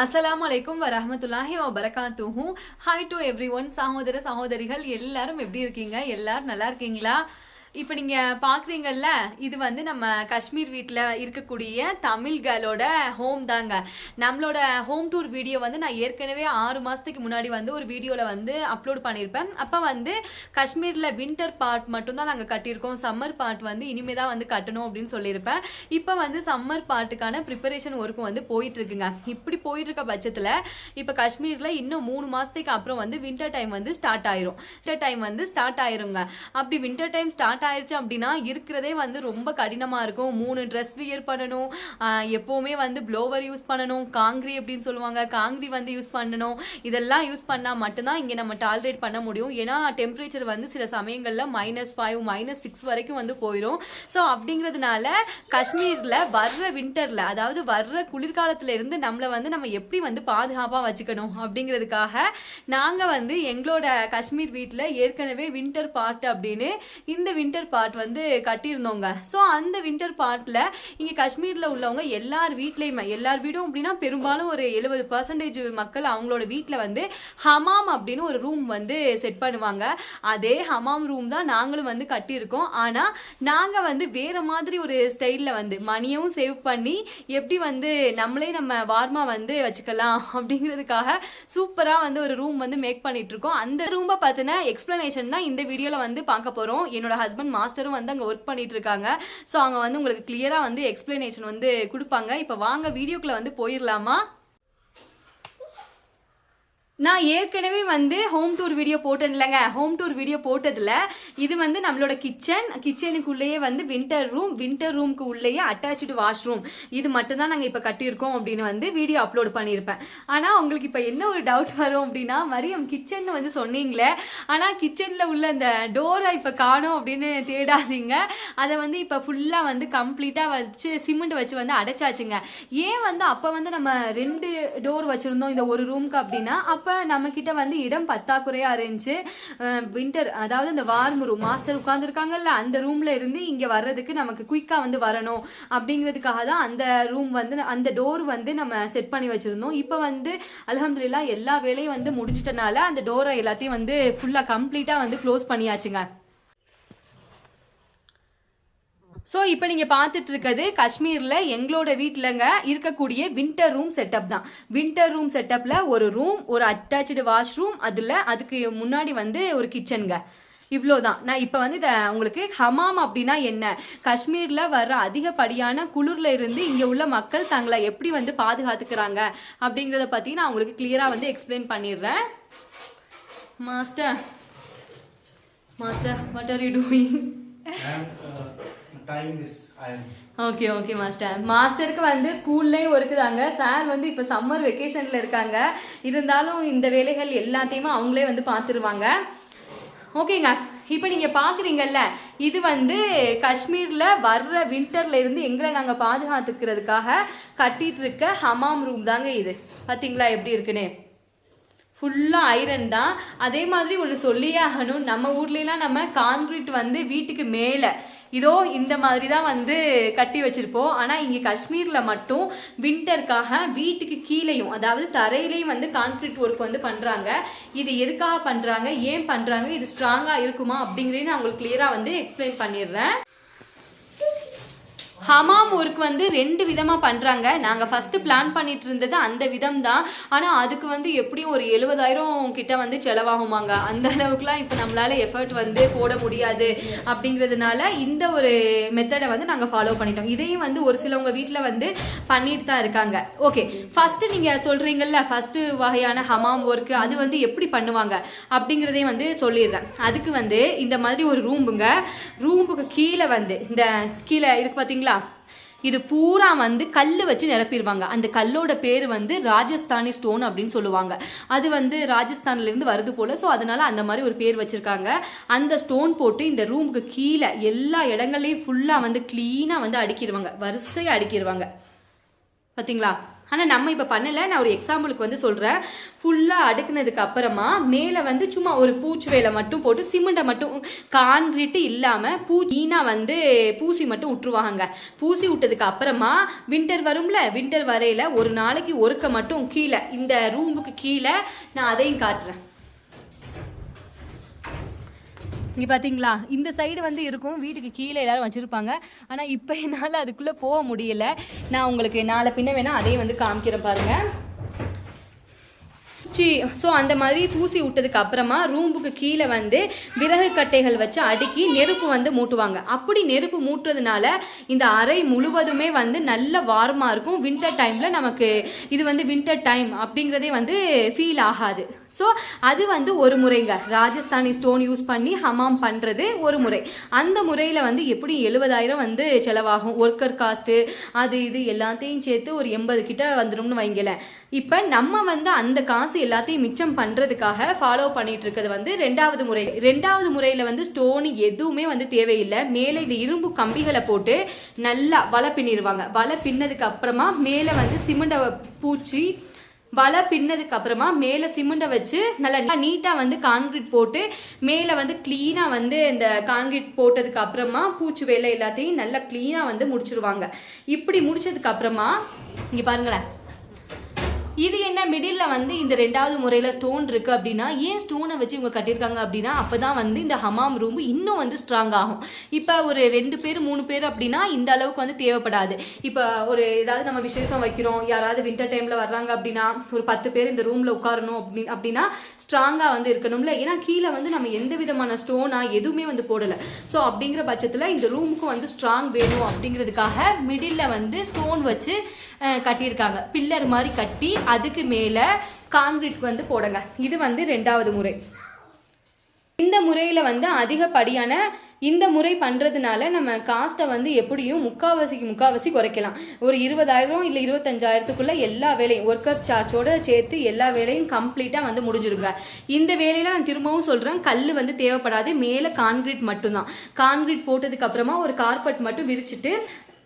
அஸ்லாம் அலைக்கும் வரமத்துல்லாஹி வபரகாத்துஹு. ஹாய் டு எவ்ரி ஒன் சகோதர சகோதரிகள் எல்லாரும் எப்படி இருக்கீங்க? எல்லாரும் நல்லா இருக்கீங்களா? இப்போ நீங்க பாக்குறீங்கல்ல இது வந்து நம்ம காஷ்மீர் வீட்டில் இருக்கக்கூடிய தமிழ்களோட ஹோம் தாங்க. நம்மளோட ஹோம் டூர் வீடியோ வந்து நான் ஏற்கனவே ஆறு மாதத்துக்கு முன்னாடி வந்து ஒரு வீடியோவில் வந்து அப்லோட் பண்ணியிருப்பேன் அப்போ வந்து காஷ்மீரில் வின்டர் பார்ட் மட்டும்தான் நாங்கள் கட்டியிருக்கோம். சம்மர் பார்ட் வந்து இனிமே தான் வந்து கட்டணும் அப்படின்னு சொல்லியிருப்பேன். இப்போ வந்து சம்மர் பார்ட்டுக்கான ப்ரிப்பரேஷன் ஒர்க்கும் வந்து போயிட்டு இருக்குங்க இப்படி போயிட்டு இருக்க பட்சத்தில் இப்போ காஷ்மீரில் இன்னும் மூணு மாதத்துக்கு அப்புறம் வந்து வின்டர் டைம் வந்து ஸ்டார்ட் ஆயிரும். வின்டர் டைம் வந்து ஸ்டார்ட் ஆயிருங்க. அப்படி வின்டர் டைம் ஸ்டார்ட் ஆயிடுச்சு அப்படின்னா இருக்கிறதே வந்து ரொம்ப கடினமா இருக்கும். மூணு ட்ரெஸ் வியர் பண்ணணும். எப்போவுமே எப்பவுமே வந்து ப்ளோவர் யூஸ் பண்ணணும். காங்கிரி அப்படின்னு சொல்லுவாங்க. காங்கிரி வந்து யூஸ் பண்ணணும். இதெல்லாம் யூஸ் பண்ணால் மட்டும்தான் இங்கே நம்ம டாலரேட் பண்ண முடியும். ஏன்னா டெம்பரேச்சர் வந்து சில சமயங்களில் மைனஸ் ஃபைவ் மைனஸ் சிக்ஸ் வரைக்கும் வந்து போயிடும் ஸோ அப்படிங்கிறதுனால காஷ்மீரில் வர்ற வின்டரில் அதாவது வர்ற குளிர்காலத்துல இருந்து நம்மளை வந்து நம்ம எப்படி வந்து பாதுகாப்பாக வச்சுக்கணும் அப்படிங்கிறதுக்காக நாங்கள் வந்து எங்களோட காஷ்மீர் வீட்டில் ஏற்கனவே வின்டர் பார்ட் அப்படின்னு இந்த வின்டர் பார்ட் வந்து கட்டியிருந்தோங்க. ஸோ அந்த வின்டர் பார்ட்டில் இங்கே காஷ்மீரில் உள்ளவங்க எல்லார் வீட்லேயுமே எல்லார் வீடும் அப்படின்னா பெரும்பாலும் ஒரு எழுபது பர்சன்டேஜ் மக்கள் அவங்களோட வீட்டில் வந்து ஹமாம் அப்படின்னு ஒரு ரூம் வந்து செட் பண்ணுவாங்க. அதே ஹமாம் ரூம் தான் நாங்களும் வந்து கட்டியிருக்கோம். ஆனால் நாங்கள் வந்து வேறு மாதிரி ஒரு ஸ்டைலில் வந்து மணியும் சேவ் பண்ணி எப்படி வந்து நம்மளே நம்ம வார்மாக வந்து வச்சுக்கலாம் அப்படிங்கிறதுக்காக சூப்பராக வந்து ஒரு ரூம் வந்து மேக் பண்ணிட்டு இருக்கோம். அந்த ரூமை பத்தின எக்ஸ்பிளனேஷன் தான் இந்த வீடியோவில் வந்து பார்க்க போகிறோம் என்னோட ஹஸ்பண்ட் மாஸ்டரும் வந்து அங்கே ஒர்க் பண்ணிட்டு இருக்காங்க ஸோ அவங்க வந்து உங்களுக்கு கிளியராக வந்து எக்ஸ்பிளனேஷன் வந்து கொடுப்பாங்க. இப்போ வாங்க வீடியோக்குள்ளே வந்து போயிடலாமா நான் ஏற்கனவே வந்து ஹோம் டூர் வீடியோ போட்டேன் இல்லைங்க ஹோம் டூர் வீடியோ போட்டதில் இது வந்து நம்மளோட கிச்சன் கிச்சனுக்குள்ளேயே வந்து வின்டர் ரூம் வின்டர் ரூம்க்கு உள்ளேயே அட்டாச்சு வாஷ்ரூம் இது மட்டும்தான் நாங்கள் இப்போ கட்டியிருக்கோம் அப்படின்னு வந்து வீடியோ அப்லோட் பண்ணியிருப்பேன். ஆனால் உங்களுக்கு இப்போ என்ன ஒரு டவுட் வரும் அப்படின்னா மரியம் கிச்சன் வந்து சொன்னீங்களே. ஆனால் கிச்சனில் உள்ள அந்த டோரை இப்போ காணும் அப்படின்னு தேடாதீங்க. அதை வந்து இப்போ ஃபுல்லாக வந்து கம்ப்ளீட்டாக வச்சு சிமெண்ட் வச்சு வந்து அடைச்சாச்சுங்க. ஏன் வந்து அப்போ வந்து நம்ம ரெண்டு டோர் வச்சுருந்தோம் இந்த ஒரு ரூம்க்கு அப்படின்னா அப்போ நம்ம கிட்ட வந்து இடம் பத்தாக்குறையா இருந்துச்சு. வின்டர் அதாவது இந்த வார்ம் ரூம் மாஸ்டர் உட்காந்துருக்காங்கல்ல அந்த ரூம்ல இருந்து இங்க வர்றதுக்கு நமக்கு குயிக்கா வந்து வரணும். அப்படிங்கிறதுக்காக தான் அந்த ரூம் வந்து அந்த டோர் வந்து நம்ம செட் பண்ணி வச்சிருந்தோம். இப்போ வந்து அலமதுல்லா எல்லா வேலையும் வந்து முடிஞ்சிட்டனால அந்த டோரை எல்லாத்தையும் வந்து ஃபுல்லா கம்ப்ளீட்டா வந்து க்ளோஸ் பண்ணியாச்சுங்க. ஸோ இப்போ நீங்கள் பார்த்துட்டு இருக்கிறது காஷ்மீரில் எங்களோட வீட்டிலங்க இருக்கக்கூடிய வின்டர் ரூம் செட்டப் தான். வின்டர் ரூம் செட்டப்பில் ஒரு ரூம் ஒரு அட்டாச்சு வாஷ்ரூம் அதில் அதுக்கு முன்னாடி வந்து ஒரு கிச்சனுங்க இவ்வளோதான். நான் இப்போ வந்து இதை உங்களுக்கு ஹமாம் அப்படின்னா என்ன? காஷ்மீரில் வர்ற அதிகப்படியான குளிரில் இருந்து இங்கே உள்ள மக்கள் தங்களை எப்படி வந்து பாதுகாத்துக்கிறாங்க அப்படிங்கிறத பற்றி நான் உங்களுக்கு கிளியராக வந்து எக்ஸ்பிளைன் பண்ணிடுறேன். Master master what are you doing okay okay master மாஸ்டருக்கு வந்து ஸ்கூல்லையும் இருக்குதாங்க சார் வந்து இப்போ சம்மர் வெக்கேஷனில் இருக்காங்க. இருந்தாலும் இந்த வேலைகள் எல்லாத்தையுமே அவங்களே வந்து பார்த்துருவாங்க ஓகேங்க இப்போ நீங்கள் பார்க்குறீங்கல்ல இது வந்து காஷ்மீரில் வர்ற வின்டர்ல இருந்து எங்களை நாங்கள் பாதுகாத்துக்கிறதுக்காக கட்டிட்டு இருக்க ஹமாம் ரூம் தாங்க இது. பார்த்தீங்களா எப்படி இருக்குன்னு? ஃபுல்லாக ஐரன் தான். அதே மாதிரி ஒன்று சொல்லியே ஆகணும். நம்ம ஊர்லலாம் நம்ம கான்கிரீட் வந்து வீட்டுக்கு மேலே இதோ இந்த மாதிரி தான் வந்து கட்டி வச்சிருப்போம். ஆனால் இங்கே காஷ்மீரில் மட்டும் வின்டருக்காக வீட்டுக்கு கீழேயும் அதாவது தரையிலையும் வந்து கான்கிரீட் ஒர்க் வந்து பண்ணுறாங்க இது எதுக்காக பண்ணுறாங்க ஏன் பண்ணுறாங்க இது ஸ்ட்ராங்காக இருக்குமா? அப்படிங்கிறதையும் நான் உங்களுக்கு கிளியராக வந்து எக்ஸ்பிளைன் பண்ணிடுறேன். ஹமாம் ஒர்க் வந்து ரெண்டு விதமாக பண்ணுறாங்க நாங்கள் ஃபஸ்ட்டு பிளான் பண்ணிட்டு இருந்தது அந்த விதம் தான் ஆனால் அதுக்கு வந்து எப்படியும் ஒரு எழுபதாயிரம் கிட்ட வந்து செலவாகுமாங்க. அந்த அளவுக்குலாம் இப்போ நம்மளால எஃபர்ட் வந்து போட முடியாது. அப்படிங்கிறதுனால இந்த ஒரு மெத்தடை வந்து நாங்கள் ஃபாலோ பண்ணிட்டோம். இதையும் வந்து ஒரு சிலவங்க வீட்டில் வந்து பண்ணிட்டு தான் இருக்காங்க. ஓகே ஃபஸ்ட்டு நீங்கள் சொல்கிறீங்கல்ல ஃபஸ்ட்டு வகையான ஹமாம் ஒர்க்கு அது வந்து எப்படி பண்ணுவாங்க? அப்படிங்கிறதையும் வந்து சொல்லிடுறேன். அதுக்கு வந்து இந்த மாதிரி ஒரு ரூம்புங்க ரூம்புக்கு கீழே வந்து இந்த கீழே இருக்கு பார்த்தீங்களா இது பூரா வந்து கல் வச்சு நிரப்பிடுவாங்க. அந்த கல்லோட பேர் வந்து ராஜஸ்தானி ஸ்டோன் அப்படின்னு சொல்லுவாங்க. அது வந்து ராஜஸ்தான்ல இருந்து வருது போல. ஸோ அதனால அந்த மாதிரி ஒரு பேர் வச்சிருக்காங்க. அந்த ஸ்டோன் போட்டு இந்த ரூமுக்கு கீழே எல்லா இடங்கள்லையும் ஃபுல்லா வந்து கிளீனா வந்து அடுக்கிடுவாங்க. வரிசையாக அடுக்கிடுவாங்க. பார்த்தீங்களா ஆனால் நம்ம இப்போ பண்ணலை. நான் ஒரு எக்ஸாம்பிளுக்கு வந்து சொல்கிறேன் ஃபுல்லாக அடுக்குனதுக்கு அப்புறமா மேலே வந்து சும்மா ஒரு பூச்சி வேலை மட்டும் போட்டு சிமெண்ட்டை மட்டும் கான்கிரீட்டு இல்லாமல் பூ நீனாக வந்து பூசி மட்டும் விட்டுருவாங்க பூசி விட்டதுக்கு அப்புறமா வின்டர் வரும்ல? வின்டர் வரையில் ஒரு நாளைக்கு ஒருக்க மட்டும் கீழே இந்த ரூமுக்கு கீழே நான் அதையும் காட்டுறேன். இங்கே பார்த்தீங்களா இந்த சைடு வந்து இருக்கும். வீட்டுக்கு கீழே எல்லாரும் வச்சுருப்பாங்க. ஆனால் இப்போ என்னால் அதுக்குள்ளே போக முடியல. நான் உங்களுக்கு நாளை பின்ன வேணால் அதையும் வந்து காமிக்கிறேன் பாருங்கள் சி ஸோ அந்த மாதிரி பூசி விட்டதுக்கு அப்புறமா ரூம்புக்கு கீழே வந்து விறகு கட்டைகள் வச்சு அடுக்கி நெருப்பு வந்து மூட்டுவாங்க. அப்படி நெருப்பு மூட்டுறதுனால இந்த அறை முழுவதுமே வந்து நல்ல வார்மாக இருக்கும். வின்டர் டைமில் நமக்கு இது வந்து வின்டர் டைம் அப்படிங்கிறதே வந்து ஃபீல் ஆகாது. ஸோ அது வந்து ஒரு முறைங்க. ராஜஸ்தானி ஸ்டோன் யூஸ் பண்ணி ஹமாம் பண்ணுறது ஒரு முறை. அந்த முறையில் வந்து எப்படி எழுபதாயிரம் வந்து செலவாகும்? ஒர்க்கர் காஸ்ட்டு அது இது எல்லாத்தையும் சேர்த்து ஒரு எண்பது கிட்ட வந்துடும்னு வைங்கல இப்போ நம்ம வந்து அந்த காசு எல்லாத்தையும் மிச்சம் பண்ணுறதுக்காக ஃபாலோ பண்ணிட்டு இருக்கிறது வந்து ரெண்டாவது முறை. ரெண்டாவது முறையில் வந்து ஸ்டோன் எதுவுமே வந்து தேவையில்லை. மேலே இந்த இரும்பு கம்பிகளை போட்டு நல்லா வலை பின்னிடுவாங்க வலை பின்னதுக்கு அப்புறமா மேலே வந்து சிமெண்ட்டை பூச்சி வலை பின்னதுக்கு அப்புறமா மேலே சிமெண்ட்டை வச்சு நல்லா நீட்டாக வந்து கான்கிரீட் போட்டு மேலே வந்து க்ளீனாக வந்து இந்த கான்கிரீட் போட்டதுக்கு அப்புறமா பூச்சி வேலை எல்லாத்தையும் நல்லா க்ளீனாக வந்து முடிச்சிருவாங்க. இப்படி முடிச்சதுக்கு அப்புறமா இங்கே பாருங்களேன். இது என்ன மிடில் வந்து இந்த ரெண்டாவது முறையில் ஸ்டோன் இருக்கு அப்படின்னா ஏன் ஸ்டோனை வச்சு இவங்க கட்டியிருக்காங்க அப்படின்னா அப்பதான் வந்து இந்த ஹமாம் ரூம் இன்னும் வந்து ஸ்ட்ராங் ஆகும். இப்போ ஒரு ரெண்டு பேர் மூணு பேர் அப்படின்னா இந்த அளவுக்கு வந்து தேவைப்படாது. இப்போ ஒரு ஏதாவது நம்ம விசேஷம் வைக்கிறோம் யாராவது வின்டர் டைம்ல வர்றாங்க அப்படின்னா ஒரு பத்து பேர் இந்த ரூம்ல உட்காரணும் அப்படி அப்படின்னா ஸ்ட்ராங்கா வந்து இருக்கணும்ல. ஏன்னா கீழே வந்து நம்ம எந்த விதமான ஸ்டோனா எதுவுமே வந்து போடல. ஸோ அப்படிங்கிற பட்சத்தில் இந்த ரூமுக்கு வந்து ஸ்ட்ராங் வேணும் அப்படிங்கிறதுக்காக மிடில் வந்து ஸ்டோன் வச்சு கட்டியிருக்காங்க. பில்லர் மாதிரி கட்டி அதுக்கு மேலே கான்கிரீட் வந்து போடுங்க. இது வந்து ரெண்டாவது முறை. இந்த முறையில் வந்து அதிகப்படியான இந்த முறை பண்ணுறதுனால நம்ம காஸ்ட்டை வந்து எப்படியும் முக்காவாசிக்கு முக்காவாசி குறைக்கலாம். ஒரு இருபதாயிரம் இல்லை இருபத்தஞ்சாயிரத்துக்குள்ள எல்லா வேலையும் ஒர்க்கர் சார்ஜோட சேர்த்து எல்லா வேலையும் கம்ப்ளீட்டாக வந்து முடிஞ்சிருங்க. இந்த வேலையில நான் திரும்பவும் சொல்கிறேன் கல் வந்து தேவைப்படாது. மேலே கான்கிரீட் மட்டும்தான். கான்கிரீட் போட்டதுக்கு அப்புறமா ஒரு கார்பெட் மட்டும் விரிச்சிட்டு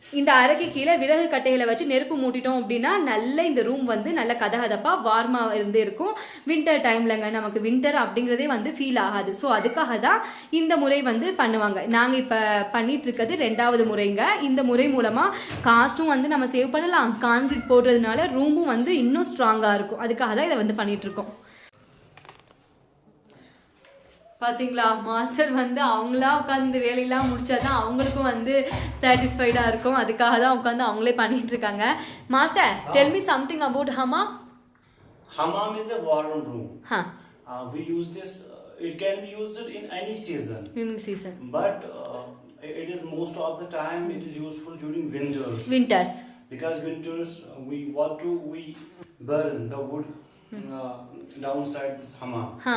இந்த அறைக்கு கீழே விறகு கட்டைகளை வச்சு நெருப்பு மூட்டிட்டோம் அப்படின்னா நல்ல இந்த ரூம் வந்து நல்ல கதகதப்பா வார்மா இருந்து இருக்கும். வின்டர் டைம்லங்க நமக்கு வின்டர் அப்படிங்கிறதே வந்து ஃபீல் ஆகாது. ஸோ அதுக்காக தான் இந்த முறை வந்து பண்ணுவாங்க. நாங்கள் இப்போ பண்ணிட்டு இருக்கிறது ரெண்டாவது முறைங்க. இந்த முறை மூலமா காஸ்ட்டும் வந்து நம்ம சேவ் பண்ணலாம். கான்கிரீட் போடுறதுனால ரூமும் வந்து இன்னும் ஸ்ட்ராங்காக இருக்கும். அதுக்காக தான் இதை வந்து பண்ணிட்டு இருக்கோம். பாத்தீங்களா மாஸ்டர் வந்து அவங்களா உட்காந்து வேலையெல்லாம் முடிச்சாதான் அவங்களுக்கும் வந்து சாட்டிஸ்ஃபைடா இருக்கும் அதுக்காக தான் உட்காந்து அவங்களே பண்ணிட்டு இருக்காங்க master tell me something about hammam Hammam is a warm room. ஹா Uh, we use this, uh, it can be used in any season. Unique season But uh, it is most of the time it is useful during winters. Winters because winters uh, we what do we burn the wood uh, downside this hammam. ஹா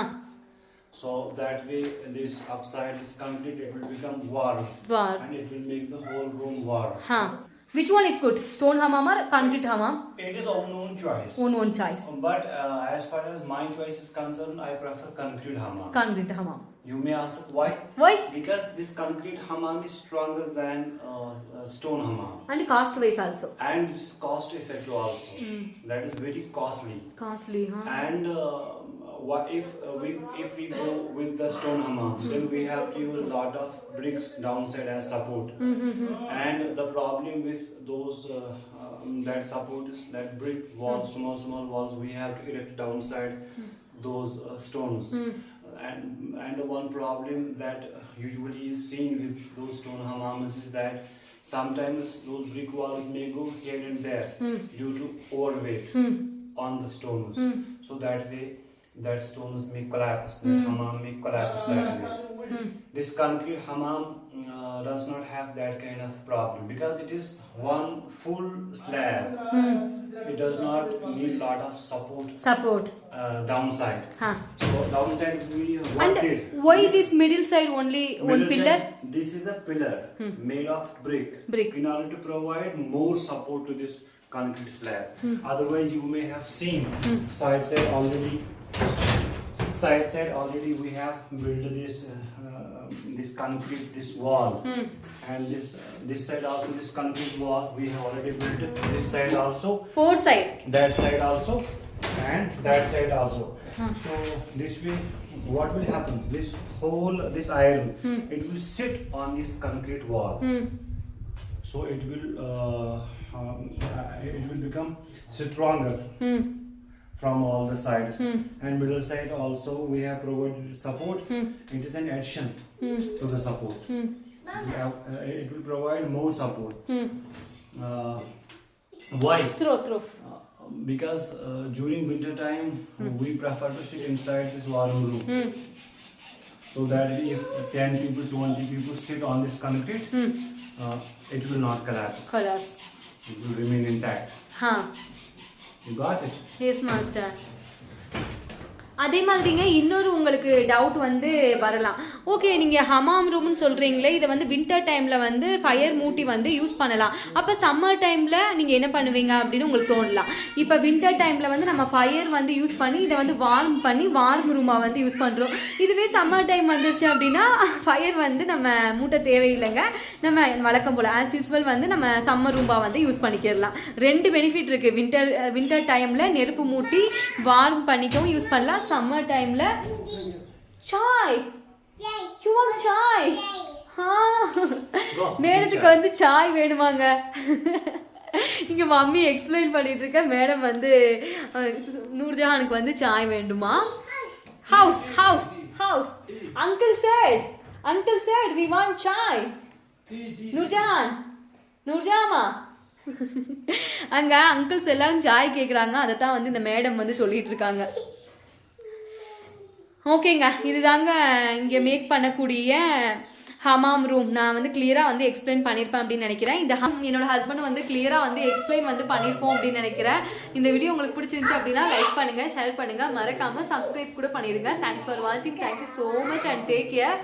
So that way this upside is complete, it will become warm. Warm. And it will make the whole room warm. Huh. Which one is good? Stone hammam or concrete hammam? It is own own choice. Own own choice. But uh, as far as my choice is concerned, I prefer concrete hammam. Concrete hammam. You may ask why? Why? Because this concrete hammam is stronger than uh, uh stone hammam. And cost wise also. And this is cost effective also. Mm. That is very costly. Costly, huh? And um, what if uh, we if we go with the stone hammam, mm. then we have to use a lot of bricks downside as support. Mm -hmm. And the problem with those uh, um, that support is that brick walls, hmm. small small walls, we have to erect downside hmm. those stones and, and the one problem that usually is seen with those stone hammams is that sometimes those brick walls may go here and there mm. due to overweight mm. on the stones. Mm. So that way, that stones may collapse, the hmm. hammam may collapse that way. Hmm. This concrete hammam uh, does not have that kind of problem because it is one full slab. It does not need lot of support. Support. Uh, downside. Huh. So downside we wanted. And why this middle side only middle one pillar? Side, this is a pillar hmm. made of brick. Brick. In order to provide more support to this concrete slab. Hmm. Otherwise, you may have seen hmm. side side already. Side side already we have built this uh, uh this concrete this wall hmm. and this uh, this side also this concrete wall we have already built this side also four side that side also and that side also. Huh. So this way, what will happen? This whole this iron, hmm. it will sit on this concrete wall. Hmm. So it will uh, um, it will become stronger. Hmm. From all the sides hmm. and middle side also we have provided support. Hmm. It is an addition to the support. Have, uh, it will provide more support. Uh, why? Through through because uh, during winter time hmm. we prefer to sit inside this warm room. Hmm. So that if 10 people 20 people sit on this concrete hmm. uh, it will not collapse. Collapse. It will remain intact. Huh. You got it? Yes master. அதே மாதிரிங்க இன்னொரு உங்களுக்கு doubt வந்து வரலாம். Okay நீங்க ஹமாம் ரூம்னு சொல்றீங்களே இதை வந்து வின்டர் டைம்ல வந்து ஃபயர் மூட்டி வந்து யூஸ் பண்ணலாம். அப்ப சம்மர் டைம்ல நீங்க என்ன பண்ணுவீங்க அப்படின்னு உங்களுக்கு தோணலாம். இப்ப வின்டர் டைம்ல வந்து நம்ம ஃபயர் வந்து யூஸ் பண்ணி இதை வந்து வார்ம் பண்ணி வார்ம் ரூமா வந்து யூஸ் பண்றோம். இதுவே சம்மர் டைம் வந்துருச்சு அப்படின்னா ஃபயர் வந்து நம்ம மூட்டை தேவையில்லைங்க. நம்ம வழக்கம் போல ஆஸ் யூஸ்வல் வந்து நம்ம சம்மர் ரூம்பா வந்து யூஸ் பண்ணிக்கிடலாம். ரெண்டு பெனிஃபிட் இருக்கு. வின்டர் வின்டர் டைம்ல நெருப்பு மூட்டி வார்ம் பண்ணிக்கவும் யூஸ் பண்ணலாம். சம்மர் டைம்ல சாய் யூ வாண்ட் சாய் மேடத்துக்கு வந்து சாய் வேணுமாங்க. இங்க மம்மி எக்ஸ்பிளைன் பண்ணிட்டு இருக்க மேடம் வந்து நூர்ஜஹானுக்கு வந்து சாய் வேண்டுமா? House house house uncle said uncle said we want chai Noorjahan நூர்ஜாமா அங்க அங்கிள்ஸ் எல்லாரும் சாய் கேக்குறாங்க. அதை தான் வந்து இந்த மேடம் வந்து சொல்லிட்டு இருக்காங்க. ஓகேங்க இதுதாங்க இங்கே மேக் பண்ணக்கூடிய ஹமாம் ரூம் நான் வந்து கிளியராக வந்து எக்ஸ்பிளைன் பண்ணியிருப்பேன் அப்படின்னு நினைக்கிறேன். இந்த ஹம் என்னோட ஹஸ்பண்ட் வந்து கிளியராக வந்து எக்ஸ்பிளைன் வந்து பண்ணியிருப்போம் அப்படின்னு நினைக்கிறேன். இந்த வீடியோ உங்களுக்கு பிடிச்சிருந்துச்சு அப்படின்னா லைக் பண்ணுங்கள் ஷேர் பண்ணுங்கள் மறக்காமல் சப்ஸ்கிரைப் கூட பண்ணிடுங்க தேங்க்ஸ் ஃபார் வாட்சிங் thank you so much and take care